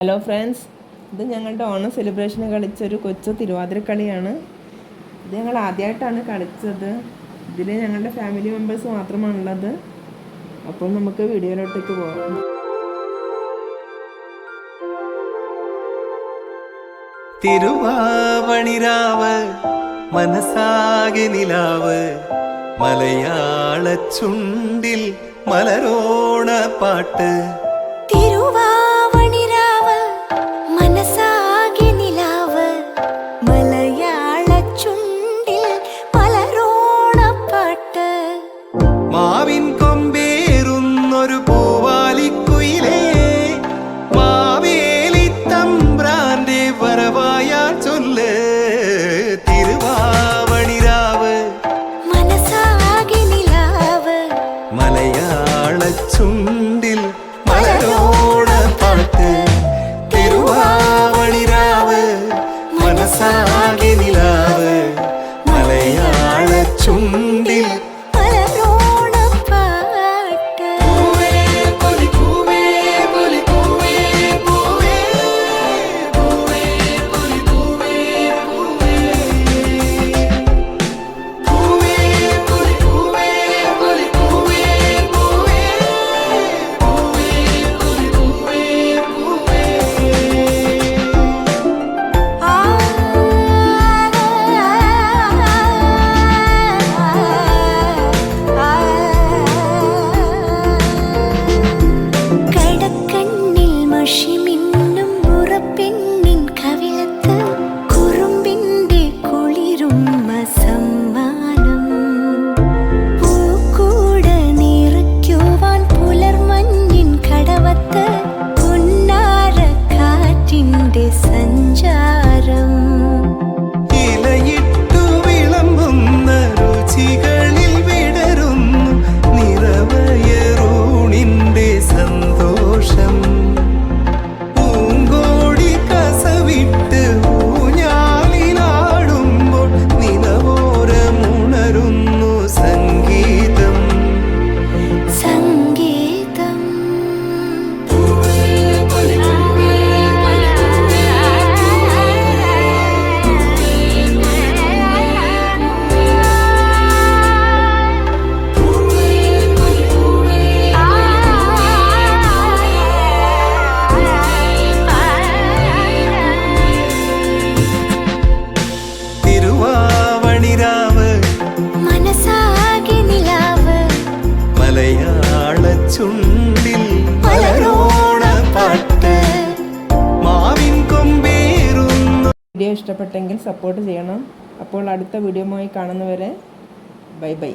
Hello friends ഇത് ഞങ്ങളുടെ ഓണം സെലിബ്രേഷന് കളിച്ചൊരു കൊച്ചു തിരുവാതിരക്കളിയാണ്. ഇത് ഞങ്ങൾ ആദ്യമായിട്ടാണ് കളിച്ചത്. ഇതിൽ ഞങ്ങളുടെ ഫാമിലി മെമ്പേഴ്സ് മാത്രമാണുള്ളത്. അപ്പോൾ നമുക്ക് വീഡിയോയിലോട്ടേക്ക് പോകാം തിരുവാവണിരാവ് മനസാകെ നിലാവ് മലയാള ചുണ്ടിൽ മലരോണ പാട്ട്. തിരുവാവണിരാവ് മലയാള വീഡിയോ ഇഷ്ടപ്പെട്ടെങ്കിൽ സപ്പോർട്ട് ചെയ്യണം. അപ്പോൾ അടുത്ത വീഡിയോയുമായി കാണുന്നവരെ ബൈ ബൈ.